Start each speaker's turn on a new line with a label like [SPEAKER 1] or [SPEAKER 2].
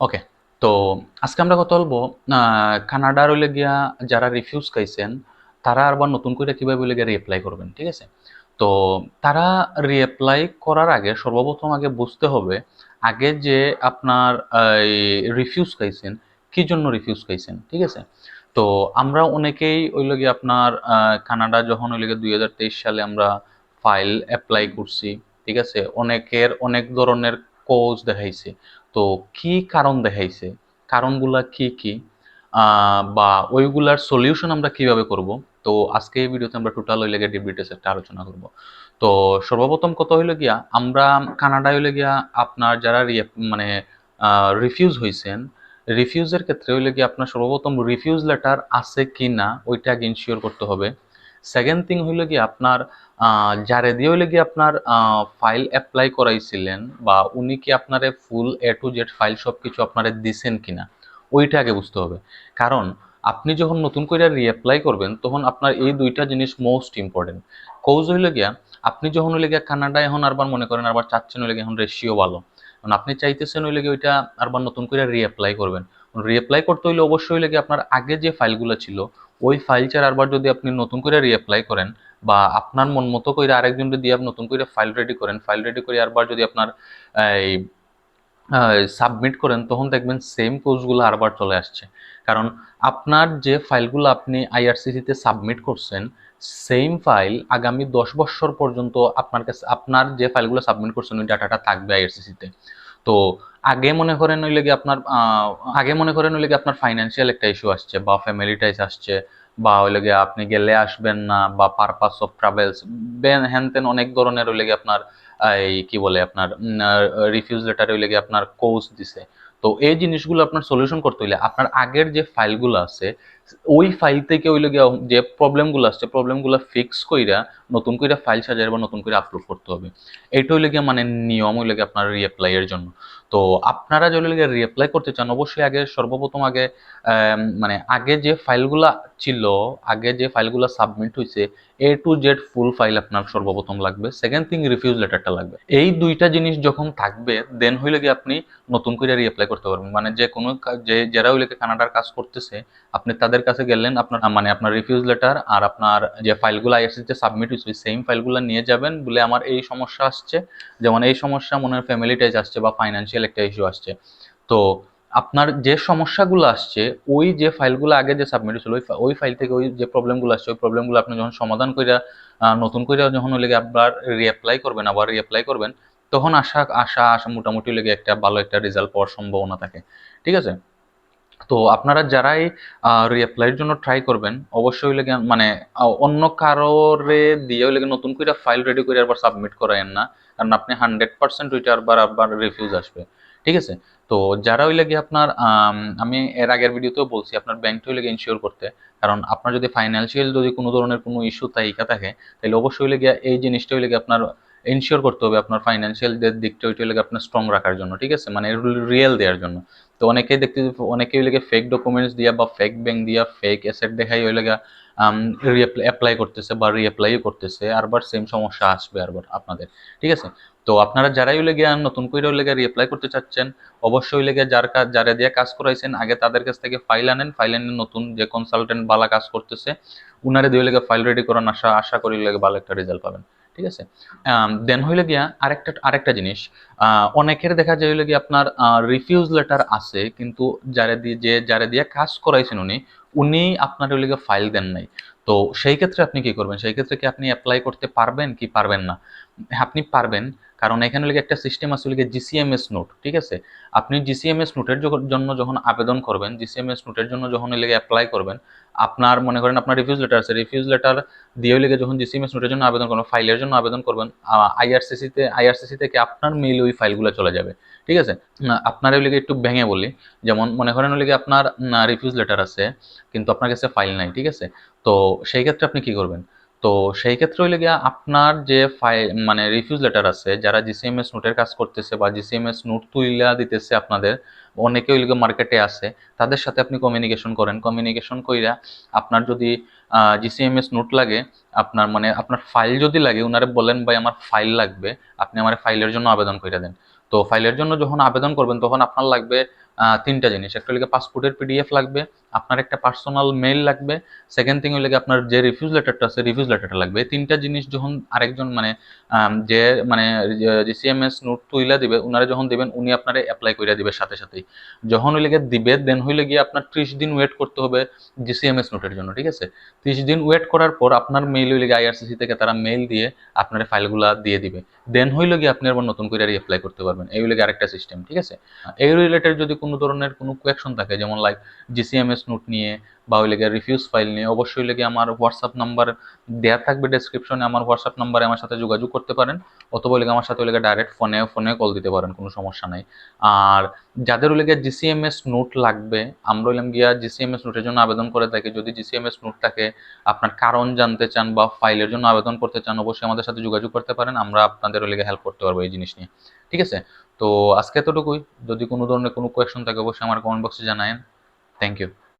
[SPEAKER 1] ওকে তো আজকে আমরা কথা বলব কানাডার হইলে গিয়া যারা রিফিউজ খাইছেন, তারা আবার নতুন করে কীভাবে হইলে গিয়া রিঅ্যাপ্লাই করবেন, ঠিক আছে? তো তারা রিঅ্যাপ্লাই করার আগে সর্বপ্রথম আগে বুঝতে হবে, আগে যে আপনার রিফিউজ খাইছেন, কি জন্য রিফিউজ খাইছেন, ঠিক আছে? তো আমরা অনেকেই ওইলে গিয়ে আপনার কানাডা যখন ওইলে দুই হাজার তেইশ সালে আমরা ফাইল অ্যাপ্লাই করছি, ঠিক আছে? অনেকের অনেক ধরনের কোজ দেখাইছে। তো কি কারণ দেখাইছে? কারণগুলা কি কি? বা ওইগুলার সলিউশন আমরা কীভাবে করব? তো আজকে এই ভিডিওতে আমরা টোটাল হইলে গিয়া ডিবিটেস একটা আলোচনা করব। তো সর্বপ্রথম কত হইলে গিয়া, আমরা কানাডায় হইলে গিয়া আপনার যারা মানে রিফিউজ হয়েছেন রিফিউজের ক্ষেত্রে হইলে গিয়া আপনার সর্বপ্রথম রিফিউজ লেটার আছে কি না ওইটা আগে ইনশিওর করতে হবে। সেকেন্ড থিং হইলে গিয়ে আপনার যারে দিয়ে হইলে গিয়ে আপনার ফাইল অ্যাপ্লাই করাইছিলেন বা উনি কি আপনারে full A to Z file সব কিছু আপনারে দিছেন কিনা, ওইটা আগে বুঝতে হবে। কারণ আপনি যখন নতুন করে রিঅ্যাপ্লাই করবেন, তখন আপনার এই দুইটা জিনিস মোস্ট ইম্পর্টেন্ট কৌজ হইলে গিয়া, আপনি যখন হইলে গিয়া কানাডা এখন আরবার মনে করেন আবার চাচ্ছেন হইলে এখন রেশিও ভালো। কারণ আপনি চাইতেছেন ওই লেগে ওইটা আবার নতুন করে রিঅ্যাপ্লাই করবেন। রিঅ্যাপ্লাই করতে হইলে অবশ্যই গিয়ে আপনার আগে যে ফাইলগুলো ছিল, ওই ফাইল ছাড়া আবার যদি আপনি নতুন করে রিঅ্যাপ্লাই করেন বা আপনার মন মতো করে আরেকজনকে দিয়ে নতুন করে ফাইল রেডি করেন ফাইল রেডি করে আরবার যদি আপনার এই সাবমিট করেন, তখন দেখবেন সেম কোর্সগুলো আরবার চলে আসছে। কারণ আপনার যে ফাইলগুলো আপনি আইআরসিসিতে সাবমিট করছেন সেম ফাইল আগামী দশ বছর পর্যন্ত আপনার কাছে, আপনার যে ফাইলগুলো সাবমিট করছেন, ওই ডাটাটা থাকবে আইআরসিসিতে তো। আগে মনে করেন ওই লেগে আপনার আগে মনে করেন ওই লেগে আপনার ফাইন্যান্সিয়াল একটা ইস্যু আসছে বা ফ্যামিলি টাইস আসছে বা ওই লেগে আপনি গেলে আসবেন না, বা পারপাস অফ ট্রাভেলস বেন হ্যান তেন অনেক ধরনের ওই লেগে আপনার, এই কি বলে আপনার রিফিউজ লেটার ওই লেগে আপনার কোর্স দিছে। তো এই জিনিসগুলো আপনার সলিউশন করতে হইলে আপনার আগের যে ফাইলগুলো আছে, ওই ফাইল থেকে ওই লেগে যে প্রবলেমগুলো আসছে প্রবলেমগুলো ফিক্স কইরা নতুন করে ফাইল সাজাই বা নতুন করে আপলোড করতে হবে। এইটা হইলে গিয়ে মানে নিয়ম হইলে আপনার রিঅ্যাপ্লাই এর জন্য। তো আপনারা যদি রিঅ্যাপ্লাই করতে চান, অবশ্যই আগে সর্বপ্রথম আগে মানে আগে যে ফাইলগুলা ছিল, আগে যে ফাইলগুলো সাবমিট হয়েছে A to Z full file আপনার সর্বপ্রথম লাগবে। সেকেন্ড থিং রিফিউজ লেটারটা লাগবে। এই দুইটা জিনিস যখন থাকবে দেন হইলে কি আপনি নতুন করে রিঅ্যাপ্লাই করতে পারবেন। মানে যে কোনো যে, যারা হইলে গিয়ে কানাডার কাজ করতেছে, আপনি তাদের কাছে গেলেন, আপনার মানে আপনার রিফিউজ লেটার আর আপনার যে ফাইলগুলো আইএসসিতে সাবমিট হয়েছে সেম ফাইলগুলো নিয়ে যাবেন। বলে আমার এই সমস্যা আসছে। যেমন এই সমস্যা মনে হয় ফ্যামিলি টাইজ আসছে বা ফাইন্যান্সিয়াল একটা ইস্যু আসছে। তো আপনার যে সমস্যাগুলো আসছে, ওই যে ফাইলগুলো আগে যে সাবমিট হয়েছিল, ওই ওই ফাইল থেকে ওই যে প্রবলেমগুলো আসছে, ওই প্রবলেমগুলো আপনি যখন সমাধান করে নতুন করে যখন লেগে আবার রিঅ্যাপ্লাই করবেন, আবার রিঅ্যাপ্লাই করবেন, তখন আশা আশা আশা মোটামুটি লেগে একটা ভালো একটা রেজাল্ট পাওয়ার সম্ভাবনা থাকে। ঠিক আছে? তো আপনারা যারাই রিঅ্যাপ্লাইয়ের জন্য ট্রাই করবেন, অবশ্যই লেগে মানে অন্য কারোরে দিয়ে লেগে নতুন করে ফাইল রেডি করে আবার সাবমিট করায়েন না, কারণ আপনি হান্ড্রেড পার্সেন্ট ওইটা আবার আবার রিফিউজ আসবে। ঠিক আছে? তো যারা ওই লেগে আপনার, আমি এর আগের ভিডিওতেও বলছি, আপনার ব্যাংকটা ওই লেগে ইনশিওর করতে, কারণ আপনার যদি ফাইন্যান্সিয়াল যদি কোনো ধরনের কোনো ইস্যু তাইকা থাকে তাহলে অবশ্যই লেগে এই জিনিসটা ওই লেগে আপনার ইনশিওর করতে হবে, আপনার ফাইন্যান্সিয়াল দিকটা ওইটা লেগে আপনার স্ট্রং রাখার জন্য, ঠিক আছে? মানে রিয়েল দেওয়ার জন্য। তো অনেকেই দেখতে অনেকেই লেগে ফেক ডকুমেন্টস দিয়া বা ফেক ব্যাংক দিয়া ফেক অ্যাসেট দেখাই ওই লেগে অ্যাপ্লাই করতেছে বা রিঅ্যাপ্লাই করতেছে। আরবার সেম সমস্যা আসবে আরবার আপনাদের। ঠিক আছে? তো আপনারা যারাই লেগে নতুন করে লেগে রিঅ্যাপ্লাই করতে চাচ্ছেন, অবশ্যই লেগে যার কাজ যারা দিয়ে কাজ করাইছেন, আগে তাদের কাছ থেকে ফাইল আনেন। ফাইল আনেন নতুন যে কনসালটেন্ট বালা কাজ করতেছে, উনারে দিয়ে লেগে ফাইল রেডি করান। আশা আশা করি লেগে ভালো একটা রেজাল্ট পাবেন। ঠিক আছে? দেন হইলে গিয়া আরেকটা আরেকটা জিনিস। অনেকের দেখা যায় হইলে গিয়া আপনার রিফিউজ লেটার আছে, কিন্তু যারা দিয়ে যে, যারা দিয়ে কাজ করাইছেন উনি উনি আপনার হইলে গিয়া ফাইল দেন নাই। তো সেই ক্ষেত্রে আপনি কি করবেন? সেই ক্ষেত্রে কি আপনি অ্যাপ্লাই করতে পারবেন কি পারবেন না? আপনি পারবেন কারণ এখানে লেগে একটা সিস্টেম আছে, লেগে জিসিএমএস নোট ঠিক আছে? আপনি জিসিএমএস নোটের জন্য যখন আবেদন করবেন জিসিএমএস নোটের জন্য যখন লেগে অ্যাপ্লাই করবেন, আপনার মনে করেন আপনার রিফিউজ লেটার আছে রিফিউজ লেটার দিয়েও লেগে যখন জিসিএমএস নোটের জন্য আবেদন করবেন ফাইলের জন্য আবেদন করবেন আইআরসিসিতে আইআরসিসি থেকে আপনার মেইল ওই ফাইলগুলো চলে যাবে, ঠিক আছে? আপনার ওই লেগে একটু ভেঙে বলি, যেমন মনে করেন লেগে আপনার রিফিউজ লেটার আছে, কিন্তু আপনার কাছে ফাইল নাই, ঠিক আছে? তো সেই ক্ষেত্রে আপনি কি করবেন? তো সেই ক্ষেত্রে হইলে গিয়া আপনার যে ফাইল মানে রিফিউজ লেটার আছে, যারা জিসিএমএস নোটের কাজ করতেছে বা জিসিএমএস নোট তুইলা দিতেছে আপনাদের, অনেকে ওই মার্কেটে আছে, তাদের সাথে আপনি কমিউনিকেশন করেন। কমিউনিকেশন কইরা আপনার যদি জিসিএমএস নোট লাগে, আপনার মানে আপনার ফাইল যদি লাগে, উনারে বলেন, ভাই, আমার ফাইল লাগবে। আপনি আমার ফাইলের জন্য আবেদন করে দেন। তো ফাইলের জন্য যখন আবেদন করবেন, তখন আপনার লাগবে তিনটা জিনিস। একটা হলে পাসপোর্টের পিডিএফ লাগবে আপনার একটা পার্সোনাল মেইল লাগবে সেকেন্ড থিং গিয়ে আপনার যে রিফিউজ লেটারটা আছে রিফিউজ লেটারটা লাগবে। এই তিনটা জিনিস যখন আরেকজন মানে যে মানে জিসিএমএস নোট তুইলা দিবে, উনারা যখন দিবেন, উনি আপনারে অ্যাপ্লাই করে দিবে সাথে সাথেই। যখন হইলে গিয়ে দিবে দেন হইলে গিয়ে আপনার ত্রিশ দিন ওয়েট করতে হবে জিসিএমএস নোটের জন্য, ঠিক আছে? ত্রিশ দিন ওয়েট করার পর আপনার মেইল হইলে গিয়ে আইআরসিসি থেকে তারা মেইল দিয়ে আপনার ফাইলগুলা দিয়ে দিবে। দেন হইলে গিয়ে আপনি আবার নতুন করে অ্যাপ্লাই করতে পারবেন। এই হইলে আরেকটা সিস্টেম ঠিক আছে? এই রিলেটেড যদি কোনো ধরনের কোনো কোয়েকশন থাকে, যেমন লাইক জিসিএমএস নোট নিয়ে বা ওই লেগে রিফিউজ ফাইল নিয়ে অবশ্যই লেগে আমার হোয়াটসঅ্যাপ নাম্বার দেওয়া থাকবে ডেসক্রিপশনে আমার হোয়াটসঅ্যাপ নাম্বারে আমার সাথে যোগাযোগ করতে পারেন, অথবা লেগে আমার সাথে ওই লেগে ডাইরেক্ট ফোনে ফোনে কল দিতে পারেন, কোনো সমস্যা নাই। আর যাদের ওই লেগে জিসিএমএস নোট লাগবে, আমরা হইলাম গিয়া জিসিএমএস নোটের জন্য আবেদন করে থাকি। যদি জিসিএমএস নোট থাকে, আপনার কারণ জানতে চান বা ফাইলের জন্য আবেদন করতে চান, অবশ্যই আমাদের সাথে যোগাযোগ করতে পারেন, আমরা আপনাদের ওই লেগে হেল্প করতে পারব এই জিনিস নিয়ে। ঠিক আছে? তো আজকে এতটুকুই। যদি কোনো ধরনের কোনো কোয়েশন থাকে, অবশ্যই আমার কমেন্ট বক্সে জানায়েন। Thank you